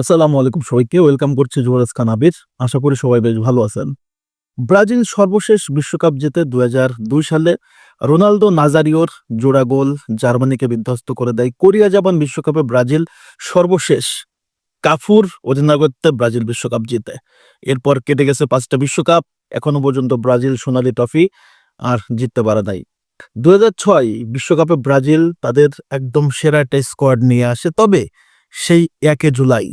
আসসালামু আলাইকুম সবাইকে, ওয়েলকাম করছি যুবরাজ খান আবির। আশা করি সবাই বেশ ভালো আছেন। ব্রাজিল সর্বশেষ বিশ্বকাপ জিতে দু সালে রোনালদো নাজারিওর জোড়া গোল জার্মানিকে বিধ্বস্ত করে দেয়। কোরিয়া জাপান বিশ্বকাপে ব্রাজিল সর্বশেষ কাফুর অধিনায়কত্বে ব্রাজিল বিশ্বকাপ জিতে। এরপর কেটে গেছে পাঁচটা বিশ্বকাপ, এখনও পর্যন্ত ব্রাজিল সোনালী ট্রফি আর জিততে পারে নাই। দু বিশ্বকাপে ব্রাজিল তাদের একদম সেরা একটা স্কোয়াড নিয়ে আসে, তবে সেই একে জুলাই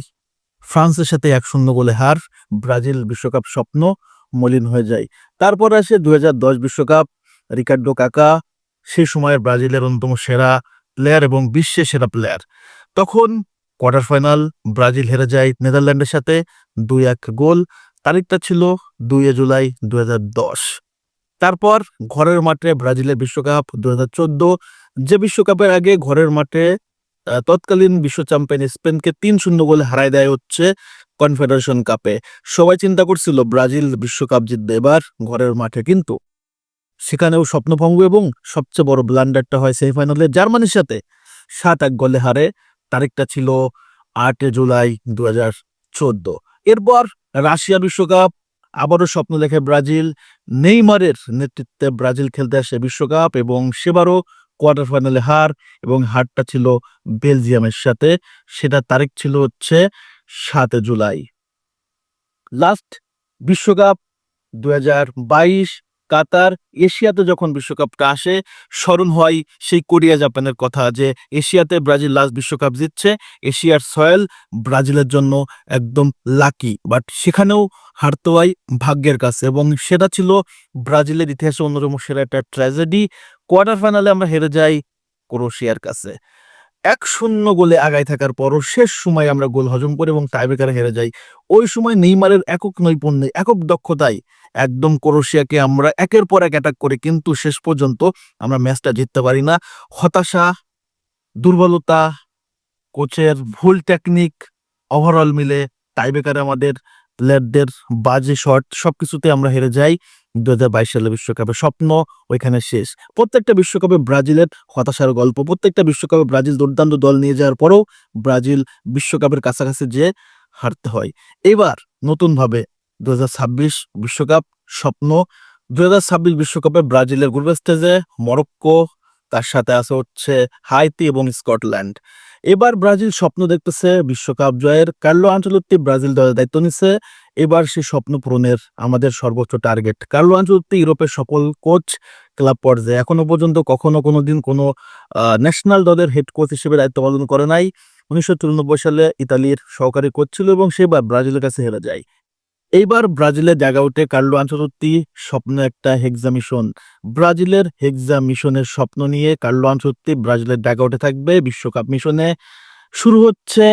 ফ্রান্সের সাথে এক শূন্য গোলে হার, ব্রাজিল বিশ্বকাপ স্বপ্ন মলিন হয়ে যায়। তারপর আসে দুই বিশ্বকাপ, রিকার্ডো কাকা সেই সময়ের ব্রাজিলের অন্যতম সেরা প্লেয়ার এবং বিশ্বের সেরা প্লেয়ার তখন কোয়ার্টার ফাইনাল ব্রাজিল হেরে যায় নেদারল্যান্ডের সাথে দুই এক গোল, তারিখটা ছিল দুই জুলাই দুই হাজার দশ। তারপর ঘরের মাঠে ব্রাজিলের বিশ্বকাপ দুই হাজার চোদ্দ, যে বিশ্বকাপের আগে ঘরের মাঠে তৎকালীন বিশ্ব চ্যাম্পিয়ন স্পেনকে তিন শূন্য গোলে হারায় দেয় হচ্ছে কনফেডারেশন কাপে। সবাই চিন্তা করছিল ব্রাজিল বিশ্বকাপ জিতবে এবার, ঘরের মাঠে কিন্তু। সেখানেও স্বপ্নভঙ্গ এবং সবচেয়ে বড় ব্লান্ডারটা হয় সেমিফাইনালে জার্মানির সাথে। সাত এক গোলে হারে, তারিখটা ছিল আটে জুলাই দু হাজার চোদ্দ। এরপর রাশিয়া বিশ্বকাপ, আবারও স্বপ্ন দেখে ব্রাজিল। নেইমারের নেতৃত্বে ব্রাজিল খেলতে আসে বিশ্বকাপ এবং সেবারও কোয়ার্টার ফাইনালে হার এবং হারটা ছিল বেলজিয়ামের সাথে। সেটা তারিখ ছিল হচ্ছে সাত জুলাই। লাস্ট বিশ্বকাপ দু কাতার, এশিয়াতে যখন বিশ্বকাপটা আসে, স্মরণ হয় সেই কোরিয়া জাপানের কথা যে এশিয়াতে ব্রাজিল লাস্ট বিশ্বকাপ জিতছে, এশিয়ার সয়েল ব্রাজিলের জন্য একদম লাকি বাট সেখানেও হারতে হয় ভাগ্যের কাছে এবং সেটা ছিল ব্রাজিলের ইতিহাসে অন্যতম সেরা একটা ট্র্যাজেডি কোয়ার্টার ফাইনালে আমরা হেরে যাই ক্রোশিয়ার কাছে। এক শূন্য গোলে আগায় থাকার পরও শেষ সময় আমরা গোল হজম করে এবং টাইব্রেকারে হেরে যাই। ওই সময় নেইমারের একক নৈপুণ্যে, একক দক্ষতায় একদম ক্রোশিয়াকে আমরা একের পর এক অ্যাটাক করে, কিন্তু শেষ পর্যন্ত আমরা ম্যাচটা জিততে পারি না। হতাশা, দুর্বলতা কোচের ভুল টেকনিক ওভারঅল মিলে টাইব্রেকারে আমাদের প্লেয়ারদের বাজে শট সবকিছুতে আমরা হেরে যাই। দু হাজার বাইশ সালে বিশ্বকাপে স্বপ্ন ওইখানে শেষ। প্রত্যেকটা বিশ্বকাপে ব্রাজিলের হতাশার গল্প, প্রত্যেকটা বিশ্বকাপে ব্রাজিল দুর্দান্ত দল নিয়ে যাওয়ার পরেও ব্রাজিল বিশ্বকাপের কাছাকাছি যে হারতে হয়। এবার নতুনভাবে দু বিশ্বকাপ স্বপ্ন দু হাজার বিশ্বকাপে ব্রাজিলের গ্রুপ স্টেজে মরক্কো, তার সাথে আছে হচ্ছে হাইতি এবং স্কটল্যান্ড। এবার ব্রাজিল স্বপ্ন দেখতেছে বিশ্বকাপ জয়ের। কার্লো আঞ্চলত্তি ব্রাজিল দলের দায়িত্ব নিচ্ছে এবার সে স্বপ্ন পূরণের আমাদের সর্বোচ্চ টার্গেট। কার্লো আঞ্চলত্তি ইউরোপের সকল কোচ, ক্লাব পর্যায়ে এখনও পর্যন্ত কখনো কোনো দিন কোনো ন্যাশনাল দলের হেড কোচ হিসেবে দায়িত্ব পালন করে নাই। উনিশশো চুরানব্বই সালে ইতালির সহকারী কোচ ছিল এবং সেবার ব্রাজিলের কাছে হেরে যায়। এইবার ব্রাজিলের জায়গা উঠে কার্লো আঞ্চলত্তি স্বপ্ন একটা হেক্সা মিশন ব্রাজিলের হেক্সা মিশনের স্বপ্ন নিয়ে কার্লো আঞ্চলত্তি ব্রাজিলের জায়গা উঠে থাকবে বিশ্বকাপ মিশনে। শুরু হচ্ছে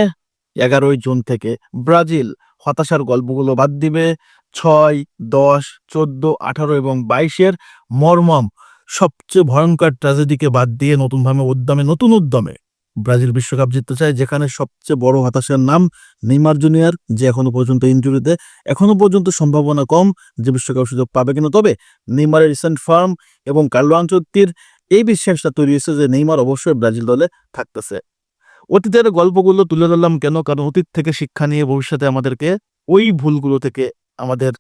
এগারোই জুন থেকে। ব্রাজিল হতাশার গল্পগুলো বাদ দিবে। ছয়, দশ, চোদ্দ, আঠারো এবং বাইশের মর্মম সবচেয়ে ভয়ঙ্কর ট্র্যাজেডিকে বাদ দিয়ে নতুনভাবে উদ্যমে, নতুন উদ্যমে। ব্রাজিল বিশ্বকাপ জিততে চায়, যেখানে সবচেয়ে বড় হতাশার নাম নেইমার জুনিয়র, যে এখনও পর্যন্ত ইনজুরিতে, এখনও পর্যন্ত সম্ভাবনা কম যে বিশ্বকাপ সুযোগ পাবে কিনা। তবে নেইমারের রিসেন্ট ফার্ম এবং কার্লো এই বিশ্বাসটা তৈরি হয়েছে যে নেইমার অবশ্যই ব্রাজিল দলে থাকতেছে। অতীতের গল্পগুলো তুলে ধরলাম কেন? কারণ অতীত থেকে শিক্ষা নিয়ে ভবিষ্যতে আমাদেরকে ওই ভুলগুলো থেকে আমাদের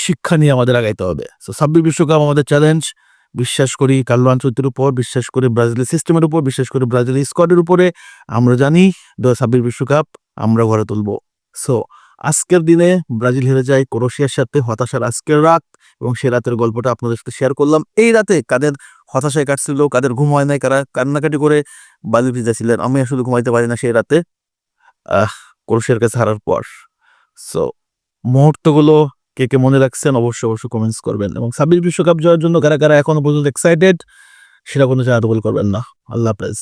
শিক্ষা নিয়ে আমাদের আগাইতে হবে। তো ছাব্বিশ বিশ্বকাপ আমাদের চ্যালেঞ্জ বিশ্বাস করি কার্লো আঞ্চলিকের উপর বিশ্বাস করি, ব্রাজিলের সিস্টেমের উপর বিশ্বাস করি, ব্রাজিলের স্কোয়াডের উপরে আমরা জানি দু ছাব্বিশ বিশ্বকাপ আমরা ঘরে তুলবো। সো আজকের দিনে ব্রাজিল হেরে যায় ক্রোশিয়ার সাথে হতাশার আজকের রাত এবং সে রাতের গল্পটা আপনাদের সাথে শেয়ার করলাম। এই রাতে কাদের হতাশায় কাটছিল, কাদের ঘুম হয় নাই, কারা কান্নাকাটি করে বালি ভিজেছিলেন আমি আসলে ঘুমাইতে পারি না সেই রাতে। আহ ক্রোশিয়ার কাছে হারার পর। সো মুহূর্তগুলো কে কে মনে রাখছেন অবশ্যই অবশ্যই কমেন্টস করবেন। এবং ছাব্বিশ বিশ্বকাপ জয়ের জন্য কারা কারা এখনও পর্যন্ত এক্সাইটেড সেটা কোনো জায়গা করবেন না। আল্লাহ হাফেজ।